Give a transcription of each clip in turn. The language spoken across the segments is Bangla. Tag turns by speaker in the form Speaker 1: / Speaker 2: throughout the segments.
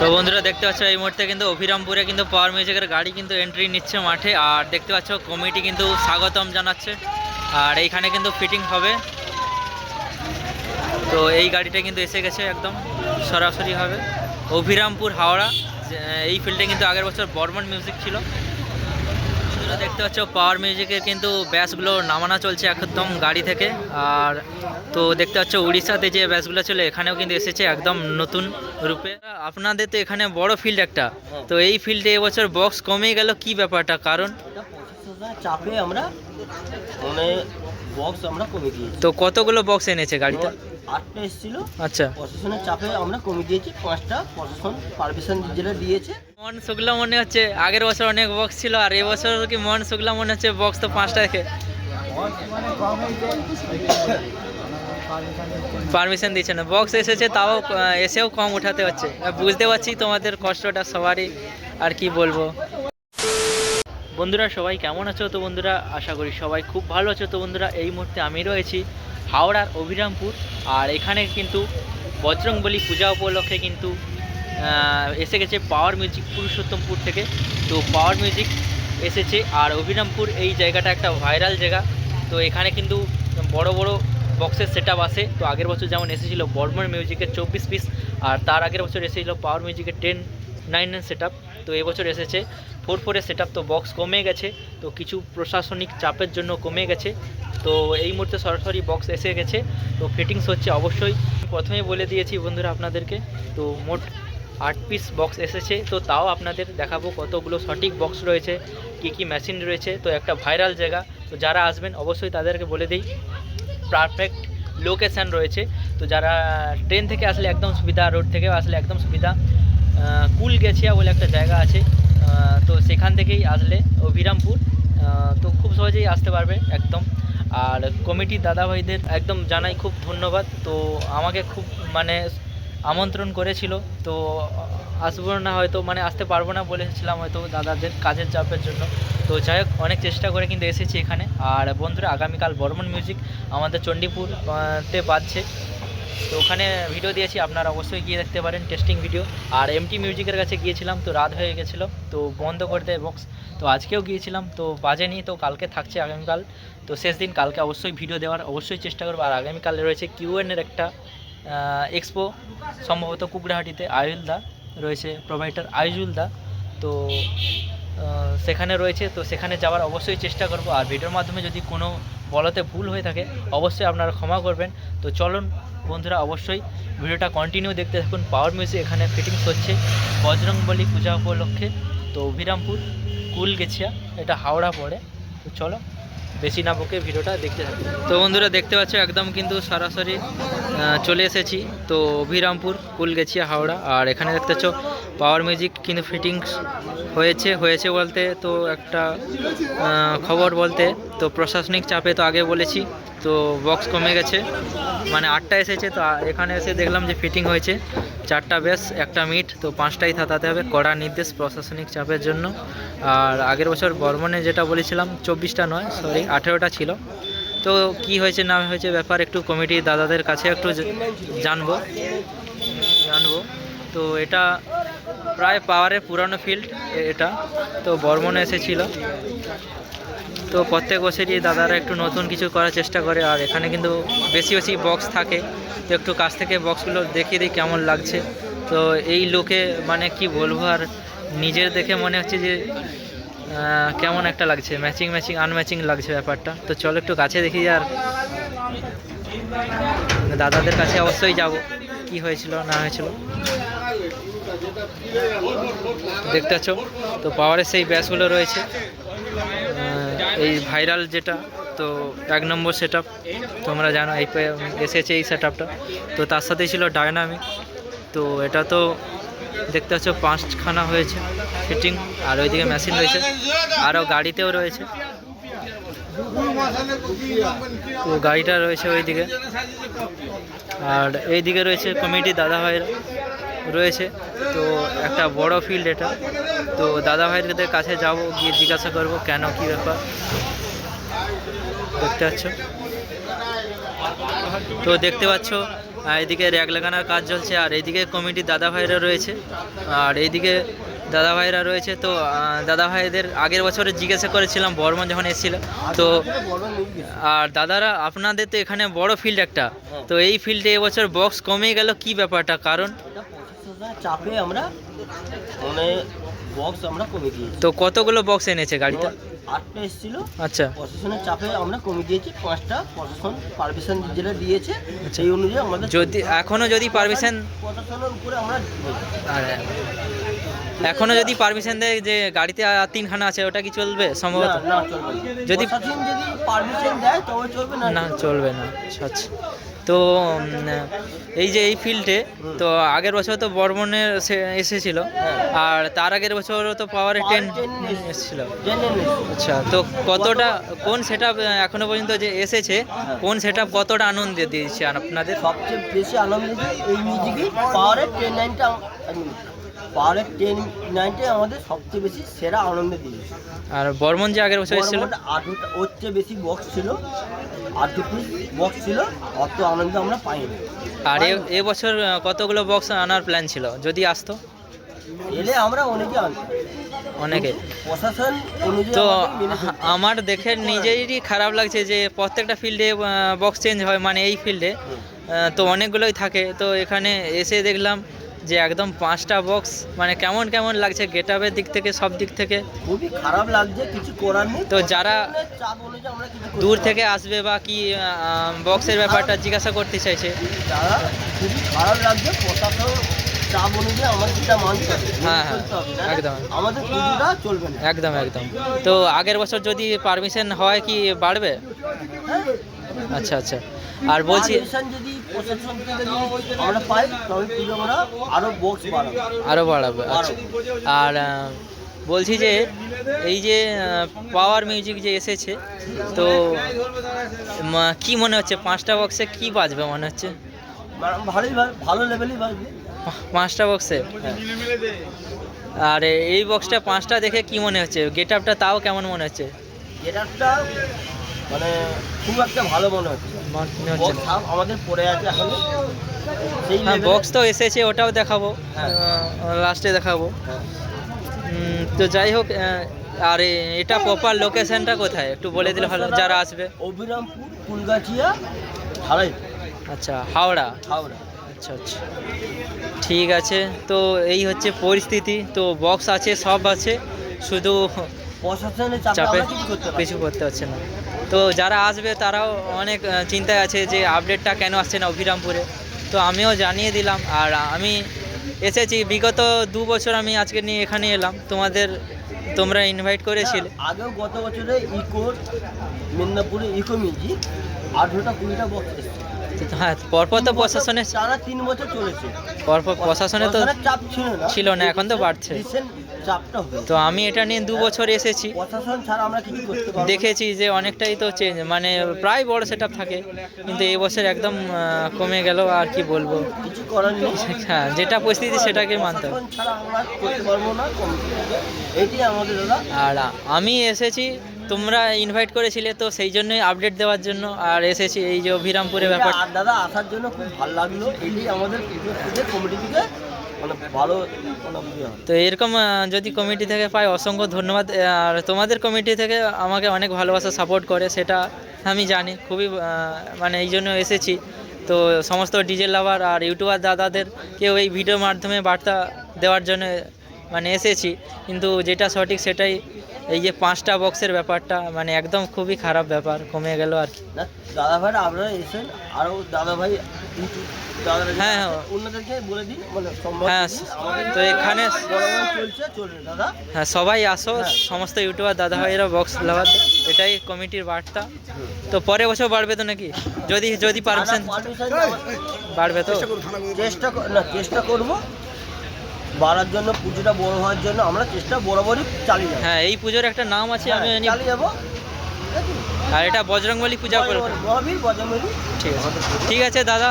Speaker 1: তো বন্ধুরা দেখতে পাচ্ছ এই মুহূর্তে কিন্তু অভিরামপুরে কিন্তু পাওয়ার মিউজিকের গাড়ি কিন্তু এন্ট্রি নিচ্ছে মাঠে। আর দেখতে পাচ্ছ কমিটি কিন্তু স্বাগতম জানাচ্ছে। আর এইখানে কিন্তু ফিটিং হবে। তো এই গাড়িটা কিন্তু এসে গেছে একদম, সরাসরি অভিরামপুর হাওড়া এই ফিল্ডে কিন্তু আগের বছর বর্মন মিউজিক ছিল। বন্ধুরা দেখতে পাচ্ছ পাওয়ার মিউজিকের কিন্তু ব্যাসগুলো নামানো চলছে একদম গাড়ি থেকে। আর তো দেখতে পাচ্ছ উড়িষ্যাতে যে ব্যাসগুলো ছিল এখানেও কিন্তু এসেছে একদম নতুন রূপে। আপনাদের তো এখানে বড় ফিল্ড একটা। তো এই ফিল্ডে এবছর বক্স কমে গেল কি ব্যাপারটা? কারণ?
Speaker 2: চাপে আমরা মানে বক্স আমরা কমে দিয়েছি।
Speaker 1: তো কতগুলো বক্স এনেছে গাড়িটা
Speaker 2: আটটা এসেছিল।
Speaker 1: আচ্ছা।
Speaker 2: প্রশাসনের চাপে আমরা কমে দিয়েছি পাঁচটা প্রশাসন পারমিশন যেটা দিয়েছে।
Speaker 1: মন শুকলা মনে হচ্ছে আগের বছর অনেক বক্স ছিল আর এবছর কি মন শুকলা মনে হচ্ছে বক্স তো পাঁচটা দেখে পারমিশন দিচ্ছে না। বক্স এসেছে তাও এসেও কম উঠাতে হচ্ছে। বুঝতে পারছি তোমাদের কষ্টটা সবারই আর কি বলব। বন্ধুরা সবাই কেমন আছো? তো বন্ধুরা আশা করি সবাই খুব ভালো আছো। তো বন্ধুরা এই মুহূর্তে আমি রয়েছি হাওড়ার অভিরামপুর। আর এখানে কিন্তু বজরংবলী পূজা উপলক্ষে কিন্তু এসে গেছে পাওয়ার মিউজিক পুরুষোত্তমপুর থেকে। তো পাওয়ার মিউজিক এসেছে আর অভিরামপুর এই জায়গাটা একটা ভাইরাল জায়গা। তো এখানে কিন্তু বড় বড় বক্সের সেট আসে তো আগের বছর যেমন এসেছিল বর্মন মিউজিকের চব্বিশ পিস আর তার আগের বছর এসেছিল পাওয়ার মিউজিকের টেন নাইন নাইন সেট তো এবছর এসেছে। ফোর ফোরের সেট তো বক্স কমে গেছে, তো কিছু প্রশাসনিক চাপের জন্য কমে গেছে। তো এই মুহূর্তে সরাসরি বক্স এসে গেছে, তো ফিটিংস হচ্ছে অবশ্যই। প্রথমেই বলে দিয়েছি বন্ধুরা আপনাদেরকে, তো মোট আট পিস বক্স এসেছে, তো তাও আপনাদের দেখাবো কতগুলো সঠিক বক্স রয়েছে, কী কী মেশিন রয়েছে, তো একটা ভাইরাল জায়গা। তো যারা আসবেন, অবশ্যই তাদেরকে বলে দিই পারফেক্ট লোকেশান রয়েছে। তো যারা ট্রেন থেকে আসলে একদম সুবিধা রোড থেকেও আসলে একদম সুবিধা কুল গেছিয়া বলে একটা জায়গা আছে। তো সেখান থেকেই আসলে অভিরামপুর। তো খুব সহজেই আসতে পারবে একদম। আর কমিটির দাদাভাইদের একদম জানাই খুব ধন্যবাদ। তো আমাকে খুব মানে আমন্ত্রণ করেছিল। তো আসব না হয়তো মানে আসতে পারব না বলেছিলাম হয়তো দাদাদের কাজের চাপের জন্য। তো যাই হোক অনেক চেষ্টা করে কিন্তু এসেছি এখানে। আর বন্ধুরা আগামীকাল বর্মন মিউজিক আমাদের চণ্ডীপুর আহ, তে বাজছে। তো ওখানে ভিডিও দিয়েছি, আপনারা অবশ্যই গিয়ে দেখতে পারেন টেস্টিং ভিডিও আর এমটি মিউজিকের কাছে গিয়েছিলাম, তো রাত হয়ে গেছিল, তো বন্ধ করে দেয় বক্স তো আজকেও গিয়েছিলাম, তো বাজেনি, তো কালকে থাকছে আগামীকাল। তো শেষ দিন কালকে অবশ্যই ভিডিও দেওয়ার, অবশ্যই চেষ্টা করব। আর আগামীকালে রয়েছে কিউএনের একটা এক্সপো সম্ভবত কুকড়াহাটিতে আয়ুল দা রয়েছে প্রোভাইডার আইজুল দা। তো সেখানে রয়েছে, তো সেখানে যাওয়ার অবশ্যই চেষ্টা করব। আর ভিডিওর মাধ্যমে যদি কোনো বলতে ভুল হয়ে থাকে, অবশ্যই আপনারা ক্ষমা করবেন। তো চলুন বন্ধুরা অবশ্যই ভিডিওটা কন্টিনিউ দেখতে থাকুন। পাওয়ার মিউজিক এখানে ফিটিংস হচ্ছে। বজরংবলী পূজা উপলক্ষে। তো অভিরামপুর, কুল গেছিয়া, এটা হাওড়া পড়ে। তো চলো, বেশি না বকে ভিডিওটা দেখতে থাকুন। তো বন্ধুরা দেখতে পাচ্ছ, একদম কিন্তু সরাসরি চলে এসেছি। তো অভিরামপুর কুলগেছিয়া হাওড়া। আর এখানে দেখতে পাচ্ছ পাওয়ার মিউজিক কিন্তু ফিটিংস হয়েছে হয়েছে বলতে তো একটা খবর বলতে। তো প্রশাসনিক চাপে তো আগে বলেছি। তো বক্স কমে গেছে। মানে আটটা এসেছে, তো এখানে এসে দেখলাম যে ফিটিং হয়েছে। চারটা বেশ, একটা মিট তো পাঁচটাই থাকাতে হবে কড়া নির্দেশ প্রশাসনিক চাপের জন্য। আর আগের বছর বর্মনে যেটা বলেছিলাম, চব্বিশটা নয় সরি আঠেরোটা ছিল। তো কি হয়েছে না হয়েছে ব্যাপার একটু কমিটির দাদাদের কাছে একটু জানব জানব। তো এটা প্রায় পাওয়ারের পুরানো ফিল্ড এটা। তো বর্মনে এসেছিল। তো প্রত্যেক বছরই দাদারা একটু নতুন কিছু করার চেষ্টা করে, আর এখানে কিন্তু বেশি বেশি বক্স থাকে। তো একটু কাছ থেকে বক্সগুলো দেখিয়ে দিই কেমন লাগছে। তো এই লোকে মানে কি বলব, আর নিজের দেখে মনে হচ্ছে যে কেমন একটা লাগছে। ম্যাচিং ম্যাচিং আনম্যাচিং লাগছে ব্যাপারটা। তো চলো একটু কাছে দেখি, আর দাদাদের কাছে অবশ্যই যাব। কি হয়েছিল, না হয়েছিল? দেখতে পাচ্ছ, তো পাওয়ারের সেই ব্যাসগুলো রয়েছে। এই ভাইরাল যেটা, তো এক নম্বর সেট তোমরা জানো, এই এসেছে এই সেট তো তার সাথে ছিল ডায়নামিক তো এটা তো দেখতে পাচ্ছ, পাঁচখানা হয়েছে ফিটিং আর ওইদিকে মেশিন রয়েছে। আরও গাড়িতেও রয়েছে। তো গাড়িটা রয়েছে ওইদিকে। আর এইদিকে রয়েছে কমিটি দাদা ভাইরা রয়েছে। তো একটা বড় ফিল্ড এটা। তো দাদা ভাইদের কাছে যাব, গিয়ে জিজ্ঞাসা করব কেন, কি ব্যাপার। দেখতে পাচ্ছ। তো দেখতে পাচ্ছ এদিকে র্যাক লাগানোর কাজ চলছে, আর এইদিকে কমিটি দাদা ভাইরা রয়েছে। আর এইদিকে দাদা ভাইরা রয়েছে তো দাদা ভাইদের আগের বছরে জিজ্ঞাসা করেছিলাম বর্মন যখন এসেছিল তো। আর দাদারা আপনাদের তো এখানে বড় ফিল্ড একটা তো এই ফিল্ডে এবছর বক্স কমে গেল কি ব্যাপারটা কারণ
Speaker 2: চাপে আমরা মানে বক্স আমরা কমে
Speaker 1: তো কতগুলো বক্স এনেছে গাড়িটা
Speaker 2: আটটা এসেছিল।
Speaker 1: আচ্ছা।
Speaker 2: প্রশাসনের চাপে আমরা কমে দিয়েছি পাঁচটা প্রশাসন পারমিশন যেটা দিয়েছে সেই অনুযায়ী আমাদের
Speaker 1: যদি এখনও যদি পারমিশন
Speaker 2: প্রশাসনের উপরে আমরা
Speaker 1: এখনও যদি পারমিশন দেয় যে গাড়িতে তিনখানা আছে ওটা কি চলবে সম্ভবত। যদি
Speaker 2: যদি পারমিশন দেয় তবে চলবে না
Speaker 1: না। চলবে না। আচ্ছা আচ্ছা। তো এই যে এই ফিল্ডে তো আগের বছর তো বর্মনের এসেছিল আর তার আগের বছরও তো পাওয়ারে টেন এসেছিল। আচ্ছা তো কতটা কোন সেট এখনও পর্যন্ত যে এসেছে কোন সেট কতটা আনন্দ দিয়েছে আপনাদের?
Speaker 2: সবচেয়ে বেশি আনন্দ এই মিউজিকই পাওয়ারের টেন নাইনটা পাওয়ারের টেন নাইনটা আমাদের সবচেয়ে বেশি সেরা আনন্দ দিয়েছে।
Speaker 1: আর বর্মন যে আগের বছর এসেছিল
Speaker 2: আটটা ওর চেয়ে বেশি বক্স ছিল আট পিস বক্স ছিল অত আনন্দ আমরা পাইনি।
Speaker 1: আর এ- এবছর কতগুলো বক্স আনার প্ল্যান ছিল? যদি আসতো?
Speaker 2: এলে আমরা অনেকে আনতাম।
Speaker 1: অনেকে।
Speaker 2: প্রশাসন
Speaker 1: তো। আমার দেখে নিজেরই খারাপ লাগছে যে প্রত্যেকটা ফিল্ডে বক্স চেঞ্জ হয় মানে এই ফিল্ডে তো অনেকগুলোই থাকে। তো এখানে এসে দেখলাম যে একদম পাঁচটা বক্স মানে কেমন কেমন লাগছে গেট আপের দিক থেকে সব দিক থেকে?
Speaker 2: খুবই খারাপ লাগছে কিছু করার নেই।
Speaker 1: তো যারা দূর থেকে আসবে বা কি বক্সের ব্যাপারটা জিজ্ঞাসা করতে চাইছে?
Speaker 2: যারা খুবই খারাপ লাগছে প্রশাসন চাপ অনুযায়ী আমাদের যেটা মানতে হবে
Speaker 1: হ্যাঁ, হ্যাঁ,
Speaker 2: চলতে হবে, না?
Speaker 1: একদম।
Speaker 2: আমাদের পুজোটা চলবে না।
Speaker 1: একদম একদম। তো আগের বছর যদি পারমিশন হয় কি বাড়বে?
Speaker 2: হ্যাঁ?
Speaker 1: আচ্ছা আচ্ছা। আর বলছি
Speaker 2: যদি প্রশাসন থেকে আমরা পাই তবে পুজো আমরা আরও বক্স বাড়াবো।
Speaker 1: বাড়াবে আচ্ছা। আর বলছি যে এই যে পাওয়ার মিউজিক যে এসেছে তো কি মনে হচ্ছে? পাঁচটা বক্সে কি বাজবে মনে হচ্ছে?
Speaker 2: ভালোই ভালো ভালো লেভেলই বাজবে।
Speaker 1: পাঁচটা বক্সে আর এই বক্সটা পাঁচটা দেখে কি মনে হচ্ছে? গেট আপটা তাও কেমন মনে হচ্ছে?
Speaker 2: যেটাটা মানে খুব একটা ভালো মনে হচ্ছে। আমাদের পড়ে আছে এখন।
Speaker 1: হ্যাঁ বক্স তো এসেছে ওটাও দেখাবো।
Speaker 2: হ্যাঁ।
Speaker 1: লাস্টে দেখাবো।
Speaker 2: হ্যাঁ।
Speaker 1: তো যাই হোক আর এটা প্রপার লোকেশনটা কোথায়? একটু বলে দিলে ভালো যারা আসবে।
Speaker 2: অবিরামপুর ফুলগাছিয়া ঢালাই।
Speaker 1: আচ্ছা হাওড়া?
Speaker 2: হাওড়া।
Speaker 1: আচ্ছা আচ্ছা। ঠিক আছে তো এই হচ্ছে পরিস্থিতি। তো বক্স আছে সব আছে। শুধু
Speaker 2: প্রশাসনের চাপে কিছু করতে পারি
Speaker 1: হচ্ছে না। তো যারা আসবে তারাও অনেক চিন্তায় আছে যে আপডেটটা কেন আসছে না অভিরামপুরে। তো আমিও জানিয়ে দিলাম আর আমি এসেছি বিগত দু বছর আমি আজকে নিয়ে এখানে এলাম। তোমাদের তোমরা ইনভাইট করেছিলে।
Speaker 2: আগেও গত বছরে ইকোর মেদিনীপুরে ইকো মিউজিক আঠেরোটা কুড়িটা বক্স
Speaker 1: হ্যাঁ পরপর তো
Speaker 2: তিন বছর চলেছে।
Speaker 1: পরপর প্রশাসনে তো
Speaker 2: চাপ ছিল না।
Speaker 1: ছিল না, এখন তো বাড়ছে।
Speaker 2: রিসেন্ট চাপটা হবে।
Speaker 1: তো আমি এটা নিয়ে দু বছর এসেছি।
Speaker 2: প্রশাসন ছাড়া আমরা কিছু করতে পারব?
Speaker 1: দেখেছি যে অনেকটাই তো চেঞ্জ মানে প্রায় বড় সেট থাকে কিন্তু এই বছর একদম কমে গেল আর কি বলব?
Speaker 2: কিছু করার নেই।
Speaker 1: হ্যাঁ যেটা পরিস্থিতি সেটাকে মানতে হবে। আর আমি এসেছি তোমরা ইনভাইট করেছিলে তো সেই জন্যই আপডেট দেওয়ার জন্য আর এসেছি এই যে অভিরামপুরের ব্যাপার
Speaker 2: দাদা আসার জন্য খুব ভালো লাগল। এটাই আমাদের কমিটি থেকে ভালো।
Speaker 1: তো এরকম যদি কমিটি থেকে পাই অসংখ্য ধন্যবাদ। আর তোমাদের কমিটি থেকে আমাকে অনেক ভালোবাসা সাপোর্ট করে সেটা আমি জানি খুবই মানে এই জন্য এসেছি। তো সমস্ত ডিজে লাভার আর ইউটিউবার দাদাদের কেউ এই ভিডিওর মাধ্যমে বার্তা দেওয়ার জন্য মানে এসেছি। কিন্তু যেটা সঠিক সেটাই এই যে পাঁচটা বক্সের ব্যাপারটা মানে একদম খুবই খারাপ ব্যাপার কমে গেল আর কি।
Speaker 2: দাদা ভাইরা আপনারা এসেন আরও দাদা ভাই ইউটিউব
Speaker 1: হ্যাঁ, হ্যাঁ।
Speaker 2: অন্যদেরকে বলে দিন মানে
Speaker 1: হ্যাঁ, তো এখানে
Speaker 2: বড় বড় চলছে চলবে দাদা।
Speaker 1: হ্যাঁ সবাই আসো
Speaker 2: হ্যাঁ।
Speaker 1: সমস্ত ইউটিউবার দাদা ভাইয়েরা বক্স লাগাতে। এটাই কমিটির বার্তা। তো পরে বছর বাড়বে তো নাকি? যদি যদি পারমিশন বাড়বে তো।
Speaker 2: চেষ্টা কর- না চেষ্টা করব। বাড়ার জন্য পুজোটা বড় হওয়ার জন্য আমরা চেষ্টা বরাবরই চালিয়ে যাব।
Speaker 1: হ্যাঁ এই পুজোর একটা নাম আছে আমি
Speaker 2: হ্যাঁ,
Speaker 1: জানি
Speaker 2: চালিয়ে যাব।
Speaker 1: আর এটা বজরংবলী পূজা করে
Speaker 2: মহাবীর বজরঙ্গী
Speaker 1: ঠিক আছে। ঠিক আছে দাদা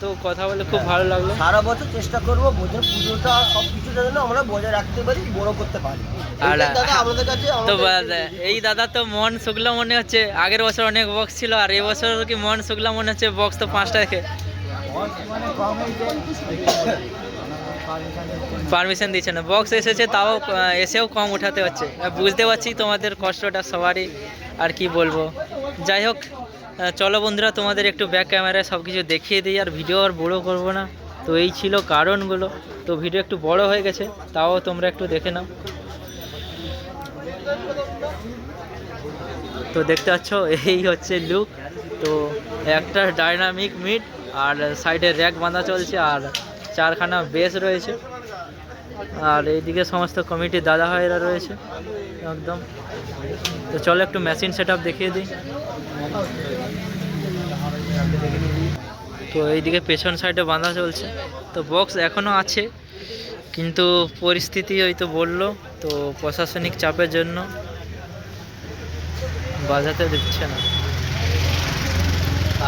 Speaker 1: তো কথা বলে খুব ভালো লাগল।
Speaker 2: সারা বছর চেষ্টা করব বোঝার পুজোটা সব কিছুটা যেন আমরা বজায় রাখতে পারি বড় করতে পারি।
Speaker 1: আর-
Speaker 2: দাদা আমাদের কাছে
Speaker 1: তো এই দাদা তো মন শুকলো মনে হচ্ছে আগের বছর অনেক বক্স ছিল আর এবছর কি মন শুকলো মনে হচ্ছে বক্স তো পাঁচটা দেখে পারমিশন দিচ্ছে না। বক্স এসেছে, তাও এসেও কম উঠাতে হচ্ছে। বুঝতে পারছি তোমাদের কষ্টটা সবারই, আর কি বলব। যাই হোক চলো বন্ধুরা, তোমাদের একটু ব্যাক ক্যামেরায় সব কিছু দেখিয়ে দিই, আর ভিডিও আর বড়ো করব না। তো এই ছিল কারণগুলো। তো ভিডিও একটু বড় হয়ে গেছে, তাও তোমরা একটু দেখে নাও। তো দেখতে পাচ্ছ, এই হচ্ছে লুক তো একটা ডাইনামিক মিট আর সাইডে র্যাক বাঁধা চলছে, আর চারখানা বেস রয়েছে। আর এইদিকে সমস্ত কমিটির দাদা ভাইরা রয়েছে, একদম। তো চলো একটু মেশিন সেট দেখিয়ে দিই। তো এইদিকে পেছন সাইডে বাঁধা চলছে। তো বক্স এখনও আছে, কিন্তু পরিস্থিতি ওই তো বলল, তো প্রশাসনিক চাপের জন্য বাজাতে দিচ্ছে না।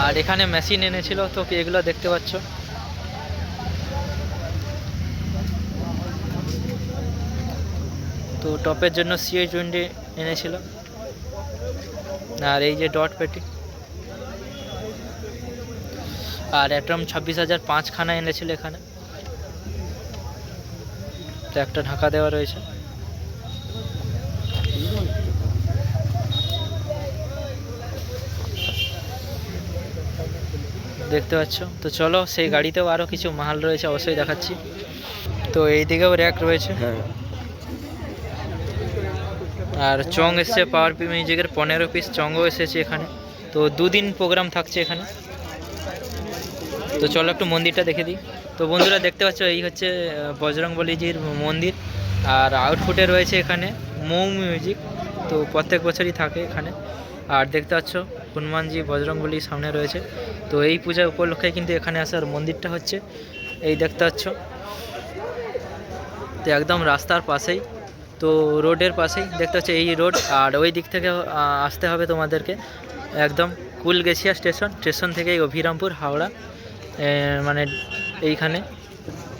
Speaker 1: আর এখানে মেশিন এনেছিল, তো এগুলো দেখতে পাচ্ছ? তো টপের জন্য সিএ টোয়েন্টি এনেছিল। আর এই যে ডট পেটি আর অ্যাটম ছাব্বিশ হাজার পাঁচখানা এনেছিল এখানে। তো একটা ঢাকা দেওয়া রয়েছে। দেখতে পাচ্ছ? তো চলো, সেই গাড়িতেও আরও কিছু মাল রয়েছে, অবশ্যই দেখাচ্ছি। তো এই দিকেও র্যাক রয়েছে।
Speaker 2: হ্যাঁ।
Speaker 1: আর চং এসছে পাওয়ার পি মিউজিকের পনেরো পিস চংও এসেছে এখানে। তো দুদিন প্রোগ্রাম থাকছে এখানে। তো চলো একটু মন্দিরটা দেখে দিই। তো বন্ধুরা, দেখতে পাচ্ছ, এই হচ্ছে বজরংবলীজির মন্দির। আর আউটফুটে রয়েছে এখানে মৌ মিউজিক তো প্রত্যেক বছরই থাকে এখানে। আর দেখতে পাচ্ছ, হনুমানজি বজরংবলীর সামনে রয়েছে। তো এই পূজা উপলক্ষে কিন্তু এখানে আসার মন্দিরটা হচ্ছে, এই দেখতে পাচ্ছ। তো একদম রাস্তার পাশেই। তো রোডের পাশেই দেখতে হচ্ছে এই রোড, আর ওই দিক থেকে আসতে হবে তোমাদেরকে। একদম কুলগেছিয়া স্টেশন স্টেশন থেকে অভিরামপুর, হাওড়া মানে এইখানে।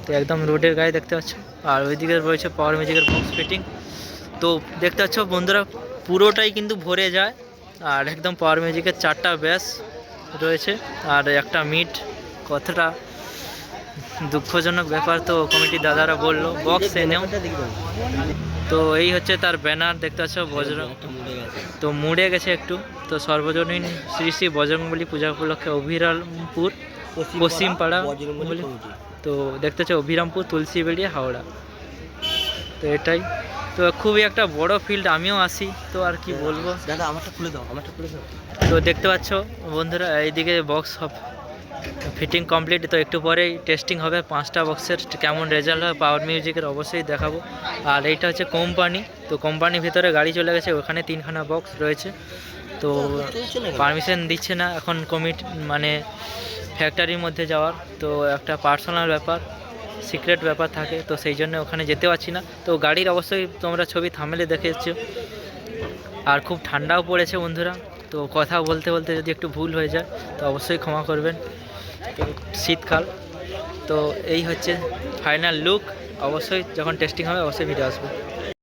Speaker 1: তো একদম রোডের গায়ে দেখতে পাচ্ছ। আর ওইদিকে রয়েছে পাওয়ার মিউজিকের বক্স ফিটিং তো দেখতে পাচ্ছ বন্ধুরা, পুরোটাই কিন্তু ভরে যায়। আর একদম পাওয়ার মিউজিকের চারটা ব্যাস রয়েছে। আর একটা মিট কতটা দুঃখজনক ব্যাপার তো কমিটির দাদারা বলল। বক্স এনেও। তো এই হচ্ছে তার ব্যানার দেখতে পাচ্ছ বজরং তো মুড়ে গেছে একটু। তো সর্বজনীন শ্রী শ্রী বজরংবলী পূজা উপলক্ষে অভিরামপুর পশ্চিমপাড়া। তো দেখতে পাচ্ছ অভিরামপুর তুলসীবেড়ি হাওড়া। তো এটাই। তো খুবই একটা বড় ফিল্ড আমিও আসি তো আর কি বলব?
Speaker 2: দাদা আমারটা খুলে দাও আমারটা খুলে দাও।
Speaker 1: তো দেখতে পাচ্ছ বন্ধুরা এইদিকে বক্স সব ফিটিং কমপ্লিট, তো একটু পরেই টেস্টিং হবে। পাঁচটা বক্সের কেমন রেজাল্ট হয়, পাওয়ার মিউজিকের অবশ্যই দেখাবো। আর এইটা হচ্ছে কোম্পানি, তো কোম্পানির ভিতরে গাড়ি চলে গেছে, ওখানে তিনখানা বক্স রয়েছে। তো? পারমিশন দিচ্ছে না এখন কমিট মানে ফ্যাক্টরির মধ্যে যাওয়ার। তো একটা পার্সোনাল ব্যাপার, সিক্রেট ব্যাপার থাকে, তো সেই জন্য ওখানে যেতে পারছি না। তো গাড়ির অবশ্যই তোমরা ছবি থামেলে দেখেছ। আর খুব ঠান্ডাও পড়েছে বন্ধুরা, তো কথা বলতে বলতে যদি একটু ভুল হয়ে যায়, তো অবশ্যই ক্ষমা করবেন। শীতকাল। তো এই হচ্ছে ফাইনাল লুক অবশ্যই যখন টেস্টিং হবে অবশ্যই ভিডিও আসবে।